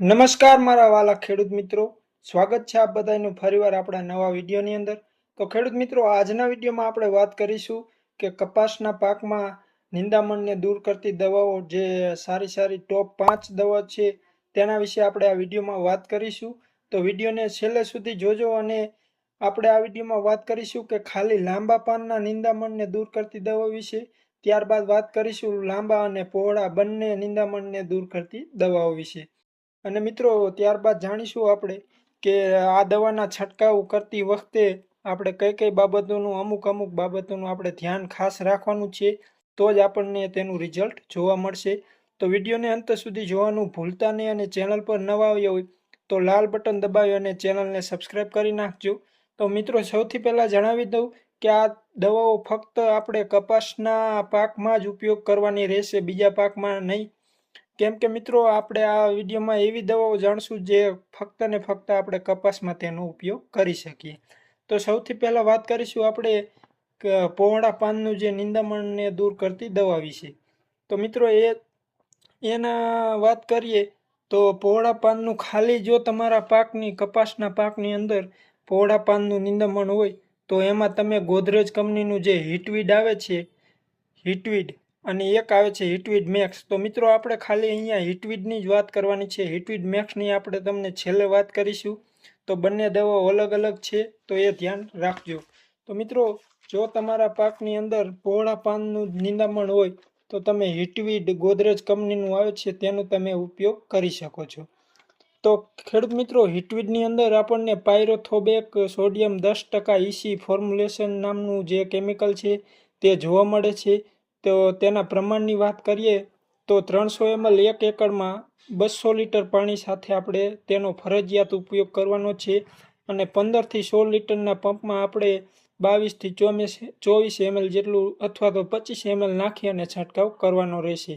નમસ્કાર મારા વાલા ખેડૂત મિત્રો. સ્વાગત છે આપ બધાનું ફરીવાર આપણા નવા વિડીયોની અંદર. તો ખેડૂત મિત્રો, આજના વિડીયોમાં આપણે વાત કરીશું કે કપાસના પાકમાં નિંદામણને દૂર કરતી દવાઓ જે સારી સારી ટોપ પાંચ દવા છે તેના વિશે આપણે આ વિડીયોમાં વાત કરીશું. તો વિડીયોને છેલ્લે સુધી જોજો અને આપણે આ વિડીયોમાં વાત કરીશું કે ખાલી લાંબા પાનના નિંદામણને દૂર કરતી દવા વિશે. ત્યારબાદ વાત કરીશું લાંબા અને પહોળા બંને નિંદામણને દૂર કરતી દવાઓ વિશે. અને મિત્રો, ત્યારબાદ જાણીશું આપણે કે આ દવાના છંટકાવ કરતી વખતે આપણે કઈ કઈ બાબતોનું, અમુક અમુક બાબતોનું આપણે ધ્યાન ખાસ રાખવાનું છે, તો જ આપણને તેનું રિઝલ્ટ જોવા મળશે. તો વિડીયોને અંત સુધી જોવાનું ભૂલતા નહીં અને ચેનલ પર નવા આવ્યા હોય તો લાલ બટન દબાવી અને ચેનલને સબસ્ક્રાઈબ કરી નાખજો. તો મિત્રો, સૌથી પહેલાં જણાવી દઉં કે આ દવાઓ ફક્ત આપણે કપાસના પાકમાં જ ઉપયોગ કરવાની રહેશે, બીજા પાકમાં નહીં. કેમ કે મિત્રો, આપણે આ વિડીયોમાં એવી દવાઓ જાણશું જે ફક્ત ને ફક્ત આપણે કપાસમાં તેનો ઉપયોગ કરી શકીએ. તો સૌથી પહેલાં વાત કરીશું આપણે પહોળા પાનનું જે નિંદામણને દૂર કરતી દવા વિશે. તો મિત્રો, એ, એના વાત કરીએ તો પહોળા પાનનું ખાલી જો તમારા પાકની, કપાસના પાકની અંદર પહોળા પાનનું નિંદામણ હોય, તો એમાં તમે ગોદરેજ કંપનીનું જે હિટવીડ આવે છે, હિટવીડ અને એક આવે છે હિટવીડ મેક્સ તો મિત્રો, આપણે ખાલી અહીંયા હિટવીડની જ વાત કરવાની છે. હિટવીડ મેક્સની આપણે તમને છેલ્લે વાત કરીશું. તો બંને દવાઓ અલગ અલગ છે, તો એ ધ્યાન રાખજો. તો મિત્રો, જો તમારા પાકની અંદર પહોળા પાનનું નિંદામણ હોય, તો તમે હિટવીડ ગોદરેજ કંપનીનું આવે છે, તેનો તમે ઉપયોગ કરી શકો છો. તો ખેડૂત મિત્રો હિટવીડની અંદર આપણને પાયરોથોબેક સોડિયમ દસ ટકા ઇસી ફોર્મ્યુલેશન નામનું જે કેમિકલ છે, તે જોવા મળે છે. તો તેના પ્રમાણની વાત કરીએ, તો ત્રણસો એમએલ એક એકરમાં બસો લીટર પાણી સાથે આપણે તેનો ફરજિયાત ઉપયોગ કરવાનો છે અને પંદરથી સોળ લીટરના પંપમાં આપણે બાવીસથી ચોવીસ ચોવીસ એમએલ જેટલું અથવા તો પચીસ એમએલ નાખી અને છંટકાવ કરવાનો રહેશે.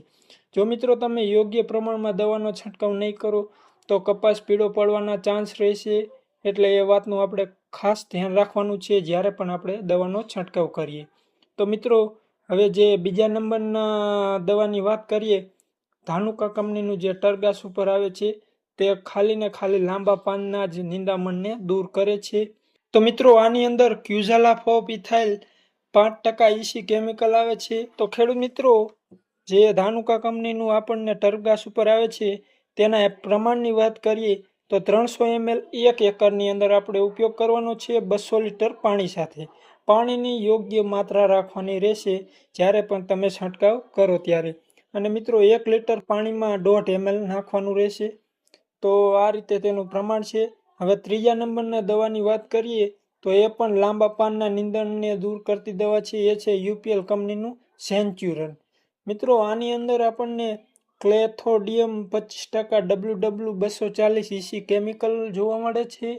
જો મિત્રો તમે યોગ્ય પ્રમાણમાં દવાનો છંટકાવ નહીં કરો, તો કપાસ પીળો પડવાના ચાન્સ રહેશે એટલે એ વાતનું આપણે ખાસ ધ્યાન રાખવાનું છે જ્યારે પણ આપણે દવાનો છંટકાવ કરીએ. તો મિત્રો હવે જે બીજા નંબરના દવાની વાત કરીએ, ધાનુકા કંપનીનું જે ટરગાસ ઉપર આવે છે, તે ખાલી ને ખાલી લાંબા પાનના જ નિંદામણને દૂર કરે છે. તો મિત્રો, આની અંદર ક્યુઝાલાફોપ ઇથાઇલ પાંચ ટકા ઇસી કેમિકલ આવે છે. તો ખેડૂત મિત્રો, જે ધાનુકા કંપનીનું આપણને ટરગાસ ઉપર આવે છે, તેના પ્રમાણની વાત કરીએ, તો ત્રણસો એમએલ એક એકરની અંદર આપણે ઉપયોગ કરવાનો છે બસો લીટર પાણી સાથે. પાણીની યોગ્ય માત્રા રાખવાની રહેશે, જ્યારે પણ તમે છંટકાવ કરો ત્યારે. અને મિત્રો, એક લીટર પાણીમાં દોઢ એમએલ નાખવાનું રહેશે. તો આ રીતે તેનું પ્રમાણ છે. હવે ત્રીજા નંબરના દવાની વાત કરીએ, તો એ પણ લાંબા પાનના નિંદણને દૂર કરતી દવા છે. એ છે યુપીએલ કંપનીનું સેન્ચ્યુરન. મિત્રો, આની અંદર આપણને ક્લેથોડિયમ પચીસ ટકા ડબલ્યુ ડબલ્યુ બસો ચાલીસ ઇસી કેમિકલ જોવા મળે છે.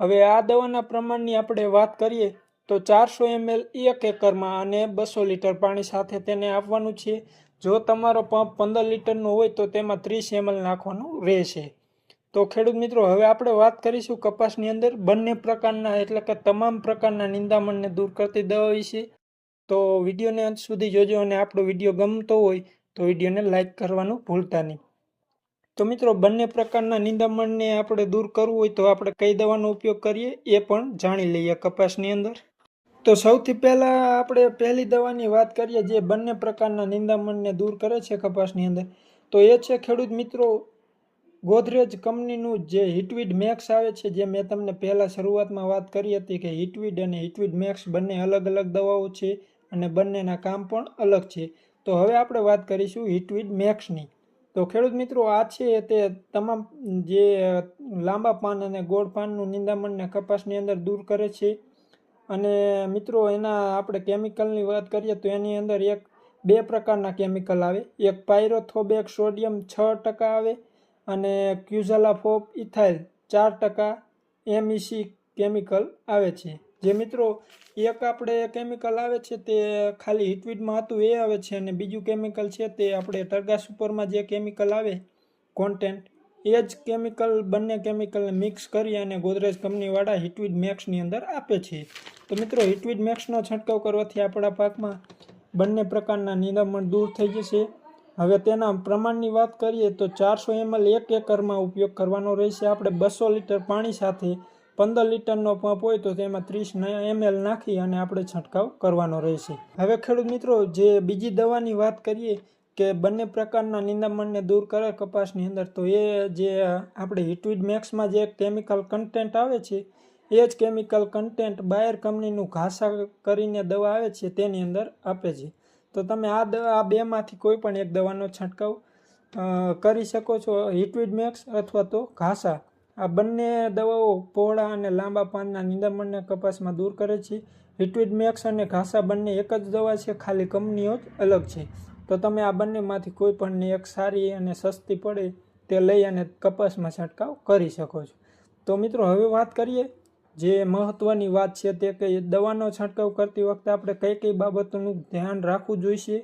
હવે આ દવાના પ્રમાણની આપણે વાત કરીએ તો ચારસો એમએલ એક એકરમાં અને બસો લીટર પાણી સાથે તેને આપવાનું છે. જો તમારો પંપ પંદર લીટરનો હોય તો તેમાં ત્રીસ એમએલ નાખવાનું રહેશે. તો ખેડૂત મિત્રો, હવે આપણે વાત કરીશું કપાસની અંદર. બંને પ્રકારના એટલે કે તમામ પ્રકારના નિંદામણને દૂર કરતી દવા વિશે. તો વિડીયોને અંત સુધી જોજો અને આપણો વીડિયો ગમતો હોય તો વિડીયોને લાઇક કરવાનું ભૂલતા નહીં. તો મિત્રો, બંને પ્રકારના નિંદામણને આપણે દૂર કરવું હોય તો આપણે કઈ દવાનો ઉપયોગ કરીએ એ પણ જાણી લઈએ કપાસની અંદર. તો સૌથી પહેલાં આપણે પહેલી દવાની વાત કરીએ જે બંને પ્રકારના નિંદામણને દૂર કરે છે કપાસની અંદર. તો એ છે ખેડૂત મિત્રો, ગોદરેજ કંપનીનું જે હિટવીડ મેક્સ આવે છે, જે મેં તમને પહેલાં શરૂઆતમાં વાત કરી હતી કે હિટવીડ અને હિટવીડ મેક્સ બંને અલગ અલગ દવાઓ છે અને બંનેના કામ પણ અલગ છે. તો હવે આપણે વાત કરીશું હિટવીડ મેક્સની તો ખેડૂત મિત્રો, આ છે તે તમામ જે લાંબા પાન અને ગોળ પાનનું નિંદામણને કપાસની અંદર દૂર કરે છે. અને મિત્રો, એના આપણે કેમિકલની વાત કરીએ તો એની અંદર એક બે પ્રકારના કેમિકલ આવે. એક પાયરોથોબેક સોડિયમ છ ટકા આવે અને ક્યુઝલાફોપ ઇથાઇલ ચાર ટકા એમઈસી કેમિકલ આવે છે. જે મિત્રો, એક આપણે કેમિકલ આવે છે તે ખાલી હિટવીડમાં હતું, એ આવે છે અને બીજું કેમિકલ છે તે આપણે ટર્ગા સુપરમાં જે કેમિકલ આવે કોન્ટેન્ટ એ જ કેમિકલ બંને કેમિકલને મિક્સ કરી અને ગોદરેજ કંપનીવાળા હિટવીડ મેક્સની અંદર આપે છે. તો મિત્રો હિટવીડ મેક્સનો છંટકાવ કરવાથી આપણા પાકમાં બંને પ્રકારના નિંદામણ દૂર થઈ જશે. હવે તેના પ્રમાણની વાત કરીએ તો ચારસો એમએલ એક એકરમાં ઉપયોગ કરવાનો રહેશે. આપણે બસો લીટર પાણી સાથે પંદર લીટરનો પંપ હોય તો તેમાં ત્રીસ એમએલ નાખી અને આપણે છંટકાવ કરવાનો રહેશે. હવે ખેડૂત મિત્રો, જે બીજી દવાની વાત કરીએ કે બંને પ્રકારના નિંદામણને દૂર કરે કપાસની અંદર, તો એ જે આપણે હિટવીડ મેક્સમાં જે કેમિકલ કન્ટેન્ટ આવે છે, એ જ કેમિકલ કન્ટેન્ટ બાયર કંપનીનું ઘાસા કરીને દવા આવે છે, તેની અંદર આપે છે. તો તમે આ દવા, આ બેમાંથી કોઈ પણ એક દવાનો છંટકાવ કરી શકો છો હિટવીડ મેક્સ અથવા તો ઘાસા. આ બંને દવાઓ પહોળા અને લાંબા પાનના નિંદામણને કપાસમાં દૂર કરે છે. હિટવિડ મેક્સ અને ઘાસા બંને એક જ દવા છે, ખાલી કંપનીઓ જ અલગ છે. તો તમે આ બંનેમાંથી કોઈ પણની એક સારી અને સસ્તી પડે તે લઈ અને કપાસમાં છંટકાવ કરી શકો છો. તો મિત્રો, હવે વાત કરીએ જે મહત્ત્વની વાત છે તે કે દવાનો છંટકાવ કરતી વખતે આપણે કઈ કઈ બાબતોનું ધ્યાન રાખવું જોઈશે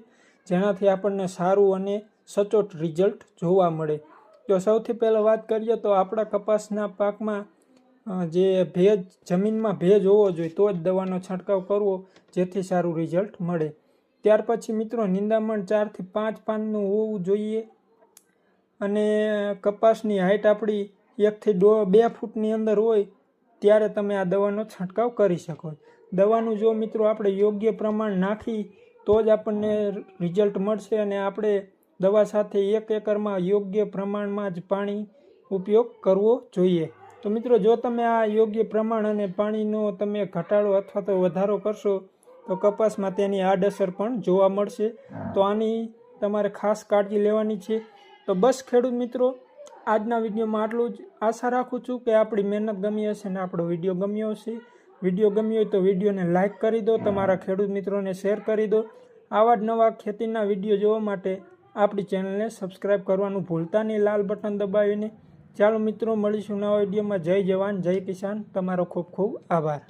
જેનાથી આપણને સારું અને સચોટ રિઝલ્ટ જોવા મળે. તો સૌથી પહેલાં વાત કરીએ તો આપણા કપાસના પાકમાં જે ભેજ, જમીનમાં ભેજ હોવો જોઈએ, તો જ દવાનો છંટકાવ કરવો જેથી સારું રિઝલ્ટ મળે. ત્યાર પછી મિત્રો નિંદામણ ચારથી પાંચ પાનનું હોવું જોઈએ અને કપાસની હાઇટ આપણી એકથી દો, બે ફૂટની અંદર હોય ત્યારે તમે આ દવાનો છંટકાવ કરી શકો. દવાનું જો મિત્રો આપણે યોગ્ય પ્રમાણ નાખી, તો જ આપણને રિઝલ્ટ મળશે અને આપણે દવા સાથે એક એકરમાં યોગ્ય પ્રમાણમાં જ પાણી ઉપયોગ કરવો જોઈએ. તો મિત્રો, જો તમે આ યોગ્ય પ્રમાણ અને પાણીનો તમે ઘટાડો અથવા તો વધારો કરશો તો કપાસમાં તેની આડઅસર પણ જોવા મળશે. તો આની તમારે ખાસ કાળજી લેવાની છે. તો બસ ખેડૂત મિત્રો આજના વિડીયોમાં આટલું જ. આશા રાખું છું કે આપણી મહેનત ગમી હશે અને આપણો વીડિયો ગમ્યો હશે. વીડિયો ગમ્યો હોય તો વિડીયોને લાઇક કરી દો તમારા ખેડૂત મિત્રોને શેર કરી દો. આવા જ નવા ખેતીના વીડિયો જોવા માટે આપણી ચેનલને સબસ્ક્રાઈબ કરવાનું ભૂલતા નહીં લાલ બટન દબાવીને. ચાલો મિત્રો મળીશું નવા વિડીયોમાં. જય જવાન જય કિસાન. તમારો ખૂબ ખૂબ આભાર.